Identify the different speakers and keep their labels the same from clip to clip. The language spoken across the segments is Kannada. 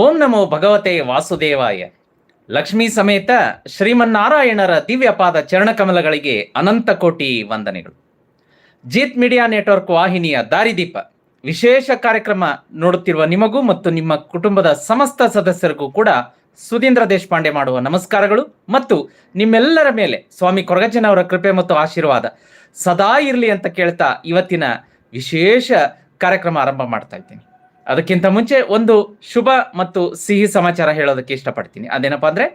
Speaker 1: ಓಂ ನಮೋ ಭಗವತೆ ವಾಸುದೇವಾಯ. ಲಕ್ಷ್ಮೀ ಸಮೇತ ಶ್ರೀಮನ್ನಾರಾಯಣರ ದಿವ್ಯ ಪಾದ ಚರಣಕಮಲಗಳಿಗೆ ಅನಂತ ಕೋಟಿ ವಂದನೆಗಳು. ಜೀತ್ ಮೀಡಿಯಾ ನೆಟ್ವರ್ಕ್ ವಾಹಿನಿಯ ದಾರಿದೀಪ. ವಿಶೇಷ ಕಾರ್ಯಕ್ರಮ ನೋಡುತ್ತಿರುವ ನಿಮಗೂ ಮತ್ತು ನಿಮ್ಮ ಕುಟುಂಬದ ಸಮಸ್ತ ಸದಸ್ಯರಿಗೂ ಕೂಡ ಸುಧೀಂದ್ರ ದೇಶಪಾಂಡೆ ಮಾಡುವ ನಮಸ್ಕಾರಗಳು ಮತ್ತು ನಿಮ್ಮೆಲ್ಲರ ಮೇಲೆ ಸ್ವಾಮಿ ಕೊರಗಜ್ಜನವರ ಕೃಪೆ ಮತ್ತು ಆಶೀರ್ವಾದ ಸದಾ ಇರಲಿ ಅಂತ ಕೇಳ್ತಾ ಇವತ್ತಿನ ವಿಶೇಷ ಕಾರ್ಯಕ್ರಮ ಆರಂಭ ಮಾಡ್ತಾ ಇದ್ದೀನಿ. ಅದಕ್ಕಿಂತ ಮುಂಚೆ ಒಂದು ಶುಭ ಮತ್ತು ಸಿಹಿ ಸಮಾಚಾರ ಹೇಳೋದಕ್ಕೆ ಇಷ್ಟಪಡ್ತೀನಿ. ಅದೇನಪ್ಪ ಅಂದ್ರೆ,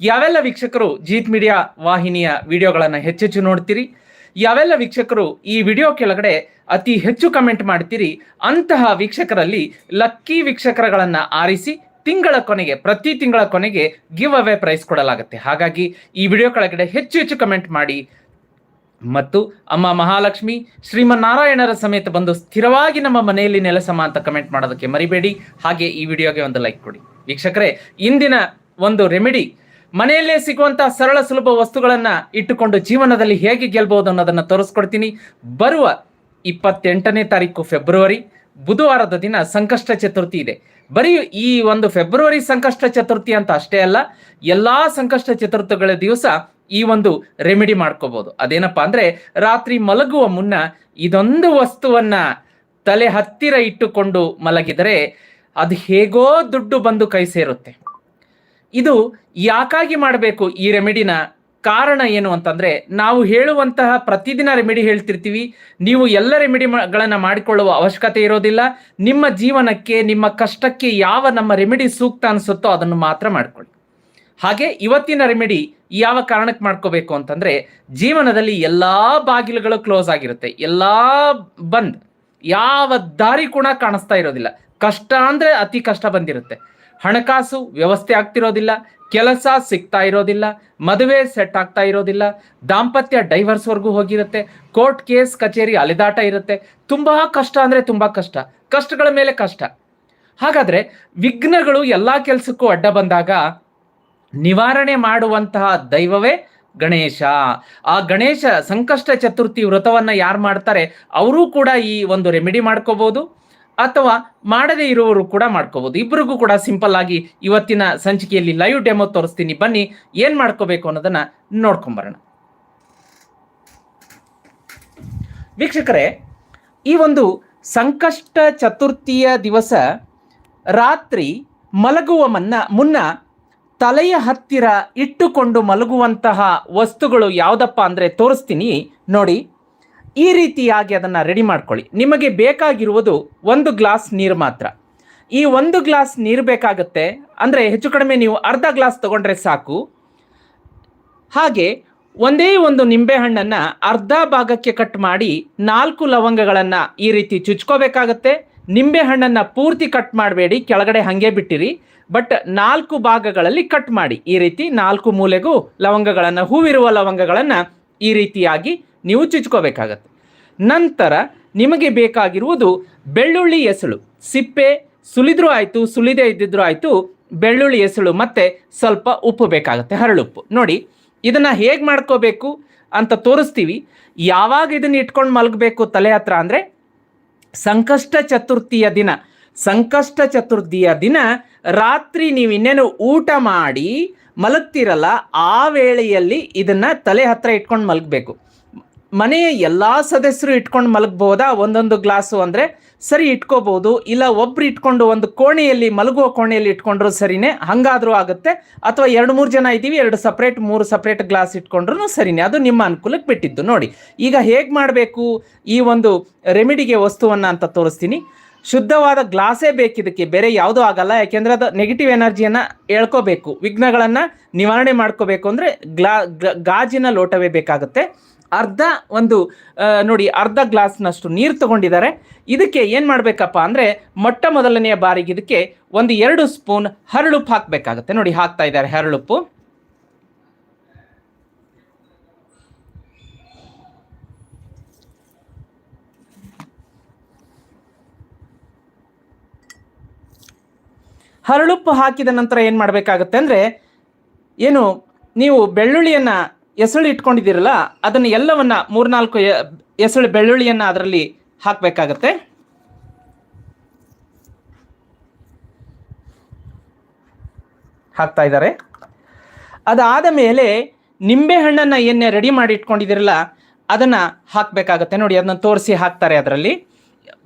Speaker 1: ಯಾವೆಲ್ಲ ವೀಕ್ಷಕರು ಜೀತ್ ಮೀಡಿಯಾ ವಾಹಿನಿಯ ವಿಡಿಯೋಗಳನ್ನು ಹೆಚ್ಚೆಚ್ಚು ನೋಡ್ತೀರಿ, ಯಾವೆಲ್ಲ ವೀಕ್ಷಕರು ಈ ವಿಡಿಯೋ ಕೆಳಗಡೆ ಅತಿ ಹೆಚ್ಚು ಕಮೆಂಟ್ ಮಾಡ್ತೀರಿ, ಅಂತಹ ವೀಕ್ಷಕರಲ್ಲಿ ಲಕ್ಕಿ ವೀಕ್ಷಕರಗಳನ್ನು ಆರಿಸಿ ತಿಂಗಳ ಕೊನೆಗೆ, ಪ್ರತಿ ತಿಂಗಳ ಕೊನೆಗೆ ಗಿವ್ ಅವೇ ಪ್ರೈಸ್ ಕೊಡಲಾಗುತ್ತೆ. ಹಾಗಾಗಿ ಈ ವಿಡಿಯೋ ಕೆಳಗಡೆ ಹೆಚ್ಚು ಹೆಚ್ಚು ಕಮೆಂಟ್ ಮಾಡಿ ಮತ್ತು ಅಮ್ಮ ಮಹಾಲಕ್ಷ್ಮಿ ಶ್ರೀಮನ್ನಾರಾಯಣರ ಸಮೇತ ಬಂದು ಸ್ಥಿರವಾಗಿ ನಮ್ಮ ಮನೆಯಲ್ಲಿ ನೆಲೆಸಮ ಅಂತ ಕಮೆಂಟ್ ಮಾಡೋದಕ್ಕೆ ಮರಿಬೇಡಿ. ಹಾಗೆ ಈ ವಿಡಿಯೋಗೆ ಒಂದು ಲೈಕ್ ಕೊಡಿ. ವೀಕ್ಷಕರೇ, ಇಂದಿನ ಒಂದು ರೆಮಿಡಿ ಮನೆಯಲ್ಲೇ ಸಿಗುವಂತಹ ಸರಳ ಸುಲಭ ವಸ್ತುಗಳನ್ನ ಇಟ್ಟುಕೊಂಡು ಜೀವನದಲ್ಲಿ ಹೇಗೆ ಗೆಲ್ಬಹುದು ಅನ್ನೋದನ್ನ ತೋರಿಸ್ಕೊಡ್ತೀನಿ. ಬರುವ ಇಪ್ಪತ್ತೆಂಟನೇ ತಾರೀಕು ಫೆಬ್ರವರಿ ಬುಧವಾರದ ದಿನ ಸಂಕಷ್ಟ ಚತುರ್ಥಿ ಇದೆ. ಬರೀ ಈ ಒಂದು ಫೆಬ್ರವರಿ ಸಂಕಷ್ಟ ಚತುರ್ಥಿ ಅಂತ ಅಷ್ಟೇ ಅಲ್ಲ, ಎಲ್ಲಾ ಸಂಕಷ್ಟ ಚತುರ್ಥಿಗಳ ದಿವಸ ಈ ಒಂದು ರೆಮಿಡಿ ಮಾಡ್ಕೋಬಹುದು ಅದೇನಪ್ಪಾ ಅಂದ್ರೆ ರಾತ್ರಿ ಮಲಗುವ ಮುನ್ನ ಇದೊಂದು ವಸ್ತುವನ್ನ ತಲೆ ಹತ್ತಿರ ಇಟ್ಟುಕೊಂಡು ಮಲಗಿದರೆ ಅದು ಹೇಗೋ ದುಡ್ಡು ಬಂದು ಕೈ ಸೇರುತ್ತೆ. ಇದು ಯಾಕಾಗಿ ಮಾಡಬೇಕು ಈ ರೆಮಿಡಿನ ಕಾರಣ ಏನು ಅಂತಂದ್ರೆ ನಾವು ಹೇಳುವಂತಹ ಪ್ರತಿದಿನ ರೆಮಿಡಿ ಹೇಳ್ತಿರ್ತೀವಿ. ನೀವು ಎಲ್ಲ ರೆಮಿಡಿಗಳನ್ನ ಮಾಡಿಕೊಳ್ಳುವ ಅವಶ್ಯಕತೆ ಇರೋದಿಲ್ಲ. ನಿಮ್ಮ ಜೀವನಕ್ಕೆ, ನಿಮ್ಮ ಕಷ್ಟಕ್ಕೆ ಯಾವ ನಮ್ಮ ರೆಮಿಡಿ ಸೂಕ್ತ ಅನಿಸುತ್ತೋ ಅದನ್ನು ಮಾತ್ರ ಮಾಡ್ಕೊಳ್ಳಿ. ಹಾಗೆ ಇವತ್ತಿನ ರೆಮಿಡಿ ಯಾವ ಕಾರಣಕ್ಕೆ ಮಾಡ್ಕೋಬೇಕು ಅಂತಂದ್ರೆ ಜೀವನದಲ್ಲಿ ಎಲ್ಲಾ ಬಾಗಿಲುಗಳು ಕ್ಲೋಸ್ ಆಗಿರುತ್ತೆ. ಎಲ್ಲಾ ಬಂದ್ ಯಾವ ದಾರಿ ಕೂಡ ಕಾಣಿಸ್ತಾ ಇರೋದಿಲ್ಲ. ಕಷ್ಟ ಅಂದ್ರೆ ಅತಿ ಕಷ್ಟ ಬಂದಿರುತ್ತೆ. ಹಣಕಾಸು ವ್ಯವಸ್ಥೆ ಆಗ್ತಿರೋದಿಲ್ಲ. ಕೆಲಸ ಸಿಗ್ತಾ ಇರೋದಿಲ್ಲ. ಮದುವೆ ಸೆಟ್ ಆಗ್ತಾ ಇರೋದಿಲ್ಲ. ದಾಂಪತ್ಯ ಡೈವರ್ಸ್ವರೆಗೂ ಹೋಗಿರುತ್ತೆ. ಕೋರ್ಟ್ ಕೇಸ್ ಕಚೇರಿ ಅಲೆದಾಟ ಇರುತ್ತೆ. ತುಂಬಾ ಕಷ್ಟ ಅಂದ್ರೆ ತುಂಬಾ ಕಷ್ಟ. ಕಷ್ಟಗಳ ಮೇಲೆ ಕಷ್ಟ. ಹಾಗಾದ್ರೆ ವಿಘ್ನಗಳು ಎಲ್ಲಾ ಕೆಲಸಕ್ಕೂ ಅಡ್ಡ ಬಂದಾಗ ನಿವಾರಣೆ ಮಾಡುವಂತಹ ದೈವವೇ ಗಣೇಶ. ಆ ಗಣೇಶ ಸಂಕಷ್ಟ ಚತುರ್ಥಿ ವ್ರತವನ್ನು ಯಾರು ಮಾಡ್ತಾರೆ, ಅವರೂ ಕೂಡ ಈ ಒಂದು ರೆಮಿಡಿ ಮಾಡ್ಕೋಬಹುದು ಅಥವಾ ಮಾಡದೇ ಇರುವವರು ಕೂಡ ಮಾಡ್ಕೋಬಹುದು ಇಬ್ಬರಿಗೂ ಕೂಡ ಸಿಂಪಲ್ ಆಗಿ ಇವತ್ತಿನ ಸಂಚಿಕೆಯಲ್ಲಿ ಲೈವ್ ಡೆಮೋ ತೋರಿಸ್ತೀನಿ. ಬನ್ನಿ, ಏನು ಮಾಡ್ಕೋಬೇಕು ಅನ್ನೋದನ್ನ ನೋಡ್ಕೊಂಬರೋಣ. ವೀಕ್ಷಕರೇ, ಈ ಒಂದು ಸಂಕಷ್ಟ ಚತುರ್ಥಿಯ ದಿವಸ ರಾತ್ರಿ ಮಲಗುವ ಮನ್ನ ಮುನ್ನ ತಲೆಯ ಹತ್ತಿರ ಇಟ್ಟುಕೊಂಡು ಮಲಗುವಂತಹ ವಸ್ತುಗಳು ಯಾವುದಪ್ಪ ಅಂದರೆ ತೋರಿಸ್ತೀನಿ. ನೋಡಿ, ಈ ರೀತಿಯಾಗಿ ಅದನ್ನು ರೆಡಿ ಮಾಡ್ಕೊಳ್ಳಿ. ನಿಮಗೆ ಬೇಕಾಗಿರುವುದು ಒಂದು ಗ್ಲಾಸ್ ನೀರು ಮಾತ್ರ. ಈ ಒಂದು ಗ್ಲಾಸ್ ನೀರು ಬೇಕಾಗುತ್ತೆ. ಅಂದರೆ ಹೆಚ್ಚು ಕಡಿಮೆ ನೀವು ಅರ್ಧ ಗ್ಲಾಸ್ ತಗೊಂಡ್ರೆ ಸಾಕು. ಹಾಗೆ ಒಂದೇ ಒಂದು ನಿಂಬೆಹಣ್ಣನ್ನು ಅರ್ಧ ಭಾಗಕ್ಕೆ ಕಟ್ ಮಾಡಿ ನಾಲ್ಕು ಲವಂಗಗಳನ್ನು ಈ ರೀತಿ ಚುಚ್ಕೋಬೇಕಾಗತ್ತೆ. ನಿಂಬೆಹಣ್ಣನ್ನು ಪೂರ್ತಿ ಕಟ್ ಮಾಡಬೇಡಿ, ಕೆಳಗಡೆ ಹಾಗೆ ಬಿಟ್ಟಿರಿ ಬಟ್ ನಾಲ್ಕು ಭಾಗಗಳಲ್ಲಿ ಕಟ್ ಮಾಡಿ. ಈ ರೀತಿ ನಾಲ್ಕು ಮೂಲೆಗೂ ಲವಂಗಗಳನ್ನು, ಹೂವಿರುವ ಲವಂಗಗಳನ್ನು ಈ ರೀತಿಯಾಗಿ ನೀವು ಚುಚ್ಕೋಬೇಕಾಗತ್ತೆ. ನಂತರ ನಿಮಗೆ ಬೇಕಾಗಿರುವುದು ಬೆಳ್ಳುಳ್ಳಿ ಎಸಳು. ಸಿಪ್ಪೆ, ಸುಲಿದ್ರೂ ಆಯಿತು, ಸುಲಿದೆ ಇದ್ದಿದ್ರೂ ಆಯಿತು, ಬೆಳ್ಳುಳ್ಳಿ ಎಸಳು ಮತ್ತು ಸ್ವಲ್ಪ ಉಪ್ಪು ಬೇಕಾಗುತ್ತೆ, ಹರಳುಪ್ಪು. ನೋಡಿ, ಇದನ್ನು ಹೇಗೆ ಮಾಡ್ಕೋಬೇಕು ಅಂತ ತೋರಿಸ್ತೀವಿ. ಯಾವಾಗ ಇದನ್ನು ಇಟ್ಕೊಂಡು ಮಲಗಬೇಕು ತಲೆ ಹತ್ರ ಅಂದರೆ ಸಂಕಷ್ಟ ಚತುರ್ಥಿಯ ದಿನ. ಸಂಕಷ್ಟ ಚತುರ್ಥಿಯ ದಿನ ರಾತ್ರಿ ನೀವು ಇನ್ನೇನು ಊಟ ಮಾಡಿ ಮಲಗ್ತಿರಲ್ಲ, ಆ ವೇಳೆಯಲ್ಲಿ ಇದನ್ನು ತಲೆ ಹತ್ತಿರ ಇಟ್ಕೊಂಡು ಮಲಗಬೇಕು. ಮನೆಯ ಎಲ್ಲ ಸದಸ್ಯರು ಇಟ್ಕೊಂಡು ಮಲಗ್ಬೋದಾ? ಒಂದೊಂದು ಗ್ಲಾಸು ಅಂದರೆ, ಸರಿ ಇಟ್ಕೋಬಹುದು ಇಲ್ಲ, ಒಬ್ರು ಇಟ್ಕೊಂಡು ಒಂದು ಕೋಣೆಯಲ್ಲಿ, ಮಲಗುವ ಕೋಣೆಯಲ್ಲಿ ಇಟ್ಕೊಂಡ್ರು ಸರಿನೇ? ಹಂಗಾದ್ರೂ ಆಗುತ್ತೆ. ಅಥವಾ ಎರಡು, ಮೂರು ಜನ ಇದ್ದೀವಿ, ಎರಡು ಸಪ್ರೇಟ್ ಮೂರು ಸಪ್ರೇಟ್ ಗ್ಲಾಸ್ ಇಟ್ಕೊಂಡ್ರು ಸರಿನೇ? ಅದು ನಿಮ್ಮ ಅನುಕೂಲಕ್ಕೆ ಬಿಟ್ಟಿದ್ದು. ನೋಡಿ, ಈಗ ಹೇಗೆ ಮಾಡಬೇಕು? ಈ ಒಂದು ರೆಮಿಡಿಗೆ ವಸ್ತುವನ್ನು ಅಂತ ತೋರಿಸ್ತೀನಿ. ಶುದ್ಧವಾದ ಗ್ಲಾಸೇ ಬೇಕಿದಕ್ಕೆ ಬೇರೆ ಯಾವುದೂ ಆಗಲ್ಲ. ಯಾಕೆಂದ್ರೆ ಅದು ನೆಗೆಟಿವ್ ಎನರ್ಜಿಯನ್ನು ಎಳ್ಕೋಬೇಕು. ವಿಘ್ನಗಳನ್ನು ನಿವಾರಣೆ ಮಾಡ್ಕೋಬೇಕು ಅಂದರೆ ಗ್ಲಾ ಗಾಜಿನ ಲೋಟವೇ ಬೇಕಾಗುತ್ತೆ. ಅರ್ಧ ಒಂದು ನೋಡಿ, ಅರ್ಧ ಗ್ಲಾಸ್ನಷ್ಟು ನೀರು ತಗೊಂಡಿದ್ದಾರೆ. ಇದಕ್ಕೆ ಏನು ಮಾಡಬೇಕಪ್ಪ ಅಂದರೆ ಮೊಟ್ಟ ಮೊದಲನೆಯ ಬಾರಿಗೆ ಇದಕ್ಕೆ ಒಂದು ಎರಡು ಸ್ಪೂನ್ ಹರಳುಪ್ಪು ಹಾಕಬೇಕಾಗತ್ತೆ. ನೋಡಿ, ಹಾಕ್ತಾ ಇದ್ದಾರೆ ಹರಳುಪ್ಪು. ಹರಳುಪ್ಪು ಹಾಕಿದ ನಂತರ ಏನು ಮಾಡಬೇಕಾಗತ್ತೆ ಅಂದರೆ ಏನು, ನೀವು ಬೆಳ್ಳುಳ್ಳಿಯನ್ನು ಎಸಳು ಇಟ್ಕೊಂಡಿದ್ದೀರಲ್ಲ, ಅದನ್ನು ಎಲ್ಲವನ್ನ ಮೂರ್ನಾಲ್ಕು ಎಸಳು ಬೆಳ್ಳುಳ್ಳಿಯನ್ನು ಅದರಲ್ಲಿ ಹಾಕಬೇಕಾಗತ್ತೆ. ಹಾಕ್ತಾ ಇದ್ದಾರೆ. ಅದಾದ ಮೇಲೆ ನಿಂಬೆಹಣ್ಣನ್ನು ಏನೇ ರೆಡಿ ಮಾಡಿ ಇಟ್ಕೊಂಡಿದ್ದೀರಲ್ಲ, ಅದನ್ನು ಹಾಕಬೇಕಾಗತ್ತೆ. ನೋಡಿ, ಅದನ್ನ ತೋರಿಸಿ ಹಾಕ್ತಾರೆ ಅದರಲ್ಲಿ.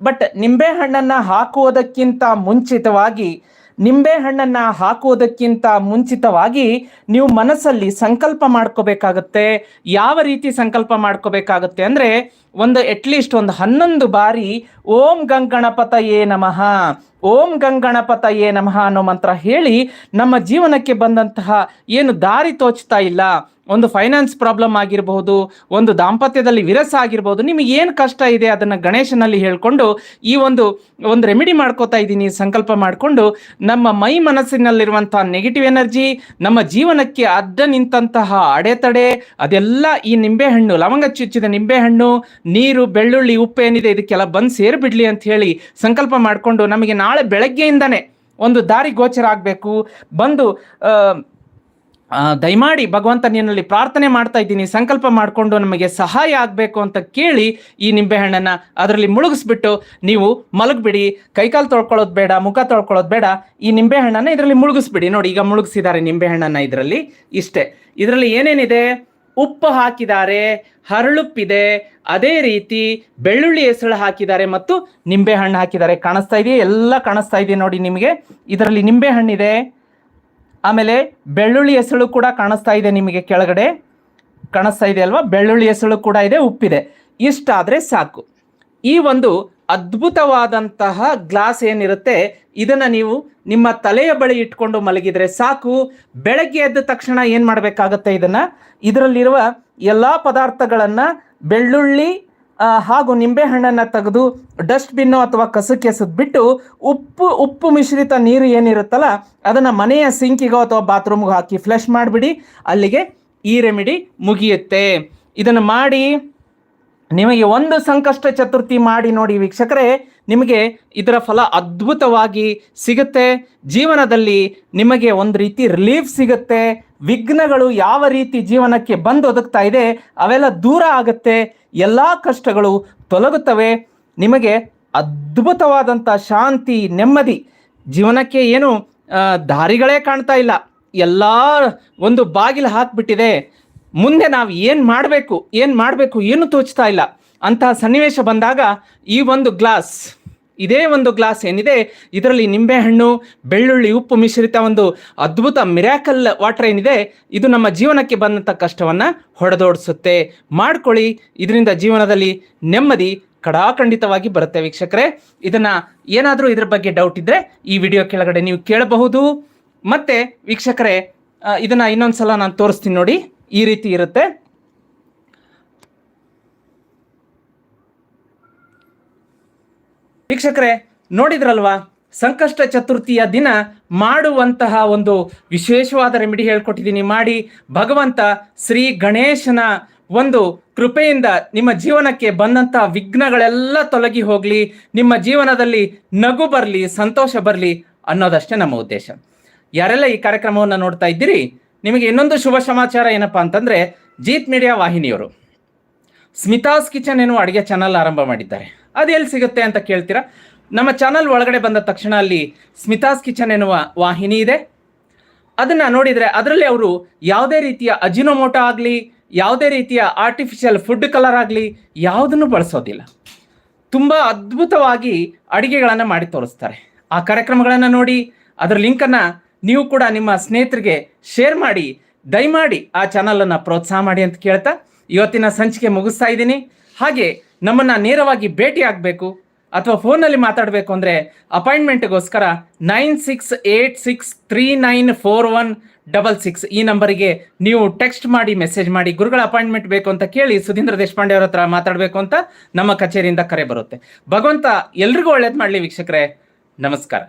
Speaker 1: ಬಟ್ ನಿಂಬೆಹಣ್ಣನ್ನು ಹಾಕುವುದಕ್ಕಿಂತ ಮುಂಚಿತವಾಗಿ ನಿಂಬೆ ಹಣ್ಣನ್ನು ಹಾಕುವುದಕ್ಕಿಂತ ಮುಂಚಿತವಾಗಿ ನೀವು ಮನಸ್ಸಲ್ಲಿ ಸಂಕಲ್ಪ ಮಾಡ್ಕೋಬೇಕಾಗತ್ತೆ. ಯಾವ ರೀತಿ ಸಂಕಲ್ಪ ಮಾಡ್ಕೋಬೇಕಾಗತ್ತೆ ಅಂದರೆ ಒಂದು ಅಟ್ಲೀಸ್ಟ್ ಒಂದು ಹನ್ನೊಂದು ಬಾರಿ ಓಂ ಗಂಗಣಪತಯೇ ನಮಃ ಓಂ ಗಂಗಣಪತಯೇ ನಮಃ ಅನ್ನೋ ಮಂತ್ರ ಹೇಳಿ ನಮ್ಮ ಜೀವನಕ್ಕೆ ಬಂದಂತಹ ಏನು ದಾರಿ ತೋಚ್ತಾ ಇಲ್ಲ. ಒಂದು ಫೈನಾನ್ಸ್ ಪ್ರಾಬ್ಲಮ್ ಆಗಿರಬಹುದು ಒಂದು ದಾಂಪತ್ಯದಲ್ಲಿ ವಿರಸ ಆಗಿರ್ಬೋದು, ನಿಮಗೆ ಏನು ಕಷ್ಟ ಇದೆ ಅದನ್ನು ಗಣೇಶನಲ್ಲಿ ಹೇಳ್ಕೊಂಡು ಈ ಒಂದು ಒಂದು ರೆಮಿಡಿ ಮಾಡ್ಕೋತಾ ಇದ್ದೀನಿ, ಸಂಕಲ್ಪ ಮಾಡಿಕೊಂಡು ನಮ್ಮ ಮೈ ಮನಸ್ಸಿನಲ್ಲಿರುವಂಥ ನೆಗೆಟಿವ್ ಎನರ್ಜಿ ನಮ್ಮ ಜೀವನಕ್ಕೆ ಅಡ್ಡ ನಿಂತಹ ಅಡೆತಡೆ, ಅದೆಲ್ಲ ಈ ನಿಂಬೆಹಣ್ಣು, ಲವಂಗ ಚುಚ್ಚಿದ ನಿಂಬೆಹಣ್ಣು, ನೀರು, ಬೆಳ್ಳುಳ್ಳಿ ಉಪ್ಪು ಏನಿದೆ ಇದಕ್ಕೆಲ್ಲ ಬಂದು ಸೇರಿಬಿಡ್ಲಿ ಅಂತ ಹೇಳಿ ಸಂಕಲ್ಪ ಮಾಡಿಕೊಂಡು ನಮಗೆ ನಾಳೆ ಬೆಳಗ್ಗೆಯಿಂದನೇ ಒಂದು ದಾರಿ ಗೋಚರ ಆಗಬೇಕು. ಬಂದು ದಯಮಾಡಿ ಭಗವಂತ ನಿನ್ನಲ್ಲಿ ಪ್ರಾರ್ಥನೆ ಮಾಡ್ತಾ ಇದ್ದೀನಿ. ಸಂಕಲ್ಪ ಮಾಡಿಕೊಂಡು ನಮಗೆ ಸಹಾಯ ಆಗಬೇಕು ಅಂತ ಕೇಳಿ ಈ ನಿಂಬೆಹಣ್ಣನ್ನು ಅದರಲ್ಲಿ ಮುಳುಗಿಸ್ಬಿಟ್ಟು ನೀವು ಮಲಗಿಬಿಡಿ. ಕೈಕಾಲು ತೊಳ್ಕೊಳ್ಳೋದು ಬೇಡ, ಮುಖ ತೊಳ್ಕೊಳ್ಳೋದು ಬೇಡ. ಈ ನಿಂಬೆಹಣ್ಣನ್ನು ಇದರಲ್ಲಿ ಮುಳುಗಿಸ್ಬಿಡಿ. ನೋಡಿ, ಈಗ ಮುಳುಗಿಸಿದ್ದಾರೆ ನಿಂಬೆಹಣ್ಣನ್ನು ಇದರಲ್ಲಿ ಇಷ್ಟೇ. ಇದರಲ್ಲಿ ಏನೇನಿದೆ? ಉಪ್ಪು ಹಾಕಿದ್ದಾರೆ, ಹರಳುಪ್ಪಿದೆ. ಅದೇ ರೀತಿ ಬೆಳ್ಳುಳ್ಳಿ ಹೆಸಳು ಹಾಕಿದ್ದಾರೆ ಮತ್ತು ನಿಂಬೆಹಣ್ಣು ಹಾಕಿದ್ದಾರೆ. ಕಾಣಿಸ್ತಾ ಇದೆಯಾ? ಎಲ್ಲ ಕಾಣಿಸ್ತಾ ಇದೆ ನೋಡಿ ನಿಮಗೆ. ಇದರಲ್ಲಿ ನಿಂಬೆಹಣ್ಣಿದೆ ಆಮೇಲೆ ಬೆಳ್ಳುಳ್ಳಿ ಹೆಸಳು ಕೂಡ ಕಾಣಿಸ್ತಾ ಇದೆ ನಿಮಗೆ ಕೆಳಗಡೆ. ಕಾಣಿಸ್ತಾ ಇದೆ ಅಲ್ವಾ? ಬೆಳ್ಳುಳ್ಳಿ ಹೆಸಳು ಕೂಡ ಇದೆ, ಉಪ್ಪಿದೆ. ಇಷ್ಟಾದರೆ ಸಾಕು. ಈ ಒಂದು ಅದ್ಭುತವಾದಂತಹ ಗ್ಲಾಸ್ ಏನಿರುತ್ತೆ, ಇದನ್ನು ನೀವು ನಿಮ್ಮ ತಲೆಯ ಬಳಿ ಇಟ್ಕೊಂಡು ಮಲಗಿದರೆ ಸಾಕು. ಬೆಳಗ್ಗೆ ಎದ್ದ ತಕ್ಷಣ ಏನು ಮಾಡಬೇಕಾಗತ್ತೆ ಇದನ್ನು? ಇದರಲ್ಲಿರುವ ಎಲ್ಲ ಪದಾರ್ಥಗಳನ್ನು ಬೆಳ್ಳುಳ್ಳಿ ಹಾಗೂ ನಿಂಬೆಹಣ್ಣನ್ನು ತೆಗೆದು ಡಸ್ಟ್ಬಿನ್ನು ಅಥವಾ ಕಸಕ್ಕೆ ಎಸೆದ್ಬಿಟ್ಟು ಉಪ್ಪು ಉಪ್ಪು ಮಿಶ್ರಿತ ನೀರು ಏನಿರುತ್ತಲ್ಲ, ಅದನ್ನು ಮನೆಯ ಸಿಂಕಿಗೋ ಅಥವಾ ಬಾತ್ರೂಮ್ಗೆ ಹಾಕಿ ಫ್ಲಶ್ ಮಾಡಿಬಿಡಿ. ಅಲ್ಲಿಗೆ ಈ ರೆಮಿಡಿ ಮುಗಿಯುತ್ತೆ. ಇದನ್ನು ಮಾಡಿ ನಿಮಗೆ ಒಂದು ಸಂಕಷ್ಟ ಚತುರ್ಥಿ ಮಾಡಿ ನೋಡಿ ವೀಕ್ಷಕರೇ, ನಿಮಗೆ ಇದರ ಫಲ ಅದ್ಭುತವಾಗಿ ಸಿಗುತ್ತೆ. ಜೀವನದಲ್ಲಿ ನಿಮಗೆ ಒಂದು ರೀತಿ ರಿಲೀಫ್ ಸಿಗುತ್ತೆ. ವಿಘ್ನಗಳು ಯಾವ ರೀತಿ ಜೀವನಕ್ಕೆ ಬಂದು ಒದಗ್ತಾ ಇದೆ, ಅವೆಲ್ಲ ದೂರ ಆಗುತ್ತೆ. ಎಲ್ಲ ಕಷ್ಟಗಳು ತೊಲಗುತ್ತವೆ. ನಿಮಗೆ ಅದ್ಭುತವಾದಂಥ ಶಾಂತಿ, ನೆಮ್ಮದಿ ಜೀವನಕ್ಕೆ ಏನು ದಾರಿಗಳೇ ಕಾಣ್ತಾ ಇಲ್ಲ. ಎಲ್ಲ ಒಂದು ಬಾಗಿಲು ಹಾಕ್ಬಿಟ್ಟಿದೆ. ಮುಂದೆ ನಾವು ಏನು ಮಾಡಬೇಕು ಏನು ಮಾಡಬೇಕು ಏನು ತೋಚ್ತಾ ಇಲ್ಲ ಅಂತಹ ಸನ್ನಿವೇಶ ಬಂದಾಗ ಈ ಒಂದು ಗ್ಲಾಸ್, ಇದೇ ಒಂದು ಗ್ಲಾಸ್ ಏನಿದೆ, ಇದರಲ್ಲಿ ನಿಂಬೆಹಣ್ಣು, ಬೆಳ್ಳುಳ್ಳಿ, ಉಪ್ಪು ಮಿಶ್ರಿತ ಒಂದು ಅದ್ಭುತ ಮಿರಾಕಲ್ ವಾಟರ್ ಏನಿದೆ, ಇದು ನಮ್ಮ ಜೀವನಕ್ಕೆ ಬಂದಂಥ ಕಷ್ಟವನ್ನು ಹೊಡೆದೋಡಿಸುತ್ತೆ. ಮಾಡ್ಕೊಳ್ಳಿ, ಇದರಿಂದ ಜೀವನದಲ್ಲಿ ನೆಮ್ಮದಿ ಕಡಾಖಂಡಿತವಾಗಿ ಬರುತ್ತೆ ವೀಕ್ಷಕರೇ. ಇದನ್ನು ಏನಾದರೂ ಇದ್ರ ಬಗ್ಗೆ ಡೌಟ್ ಇದ್ದರೆ ಈ ವಿಡಿಯೋ ಕೆಳಗಡೆ ನೀವು ಕೇಳಬಹುದು. ಮತ್ತು ವೀಕ್ಷಕರೇ ಇದನ್ನು ಇನ್ನೊಂದು ಸಲ ನಾನು ತೋರಿಸ್ತೀನಿ ನೋಡಿ. ಈ ರೀತಿ ಇರುತ್ತೆ. ವೀಕ್ಷಕರೇ, ನೋಡಿದ್ರಲ್ವಾ? ಸಂಕಷ್ಟ ಚತುರ್ಥಿಯ ದಿನ ಮಾಡುವಂತಹ ಒಂದು ವಿಶೇಷವಾದ ರೆಮಿಡಿ ಹೇಳ್ಕೊಟ್ಟಿದ್ದೀನಿ. ಮಾಡಿ ಭಗವಂತ ಶ್ರೀ ಗಣೇಶನ ಒಂದು ಕೃಪೆಯಿಂದ ನಿಮ್ಮ ಜೀವನಕ್ಕೆ ಬಂದಂತಹ ವಿಘ್ನಗಳೆಲ್ಲ ತೊಲಗಿ ಹೋಗಲಿ, ನಿಮ್ಮ ಜೀವನದಲ್ಲಿ ನಗು ಬರಲಿ, ಸಂತೋಷ ಬರಲಿ ಅನ್ನೋದಷ್ಟೇ ನಮ್ಮ ಉದ್ದೇಶ. ಯಾರೆಲ್ಲ ಈ ಕಾರ್ಯಕ್ರಮವನ್ನು ನೋಡ್ತಾ ಇದ್ದೀರಿ ನಿಮಗೆ ಇನ್ನೊಂದು ಶುಭ ಸಮಾಚಾರ ಏನಪ್ಪಾ ಅಂತಂದ್ರೆ ಜೀತ್ ಮೀಡಿಯಾ ವಾಹಿನಿಯವರು ಸ್ಮಿತಾಸ್ ಕಿಚನ್ ಎನ್ನುವ ಅಡುಗೆ ಚಾನಲ್ ಆರಂಭ ಮಾಡಿದ್ದಾರೆ. ಅದು ಎಲ್ಲಿ ಸಿಗುತ್ತೆ ಅಂತ ಕೇಳ್ತೀರಾ? ನಮ್ಮ ಚಾನಲ್ ಒಳಗಡೆ ಬಂದ ತಕ್ಷಣ ಅಲ್ಲಿ ಸ್ಮಿತಾಸ್ ಕಿಚನ್ ಎನ್ನುವ ವಾಹಿನಿ ಇದೆ. ಅದನ್ನ ನೋಡಿದ್ರೆ ಅದರಲ್ಲಿ ಅವರು ಯಾವುದೇ ರೀತಿಯ ಅಜಿನೋಮೋಟ ಆಗಲಿ, ಯಾವುದೇ ರೀತಿಯ ಆರ್ಟಿಫಿಷಿಯಲ್ ಫುಡ್ ಕಲರ್ ಆಗಲಿ ಯಾವುದನ್ನು ಬಳಸೋದಿಲ್ಲ. ತುಂಬ ಅದ್ಭುತವಾಗಿ ಅಡುಗೆಗಳನ್ನು ಮಾಡಿ ತೋರಿಸ್ತಾರೆ. ಆ ಕಾರ್ಯಕ್ರಮಗಳನ್ನು ನೋಡಿ, ಅದರ ಲಿಂಕನ್ನು ನೀವು ಕೂಡ ನಿಮ್ಮ ಸ್ನೇಹಿತರಿಗೆ ಶೇರ್ ಮಾಡಿ, ದಯಮಾಡಿ ಆ ಚಾನಲನ್ನು ಪ್ರೋತ್ಸಾಹ ಮಾಡಿ ಅಂತ ಕೇಳ್ತಾ ಇವತ್ತಿನ ಸಂಚಿಕೆ ಮುಗಿಸ್ತಾ ಇದ್ದೀನಿ. ಹಾಗೆ ನಮ್ಮನ್ನು ನೇರವಾಗಿ ಭೇಟಿ ಆಗಬೇಕು ಅಥವಾ ಫೋನಲ್ಲಿ ಮಾತಾಡಬೇಕು ಅಂದರೆ ಅಪಾಯಿಂಟ್ಮೆಂಟ್ಗೋಸ್ಕರ nine six eight six three nine four one double six ಈ ನಂಬರಿಗೆ ನೀವು ಟೆಕ್ಸ್ಟ್ ಮಾಡಿ ಮೆಸೇಜ್ ಮಾಡಿ, ಗುರುಗಳ ಅಪಾಯಿಂಟ್ಮೆಂಟ್ ಬೇಕು ಅಂತ ಕೇಳಿ ಸುಧೀಂದ್ರ ದೇಶಪಾಂಡೆ ಅವರ ಹತ್ರ ಮಾತಾಡಬೇಕು ಅಂತ ನಮ್ಮ ಕಚೇರಿಯಿಂದ ಕರೆ ಬರುತ್ತೆ. ಭಗವಂತ ಎಲ್ರಿಗೂ ಒಳ್ಳೇದು ಮಾಡಲಿ ವೀಕ್ಷಕರೇ. ನಮಸ್ಕಾರ.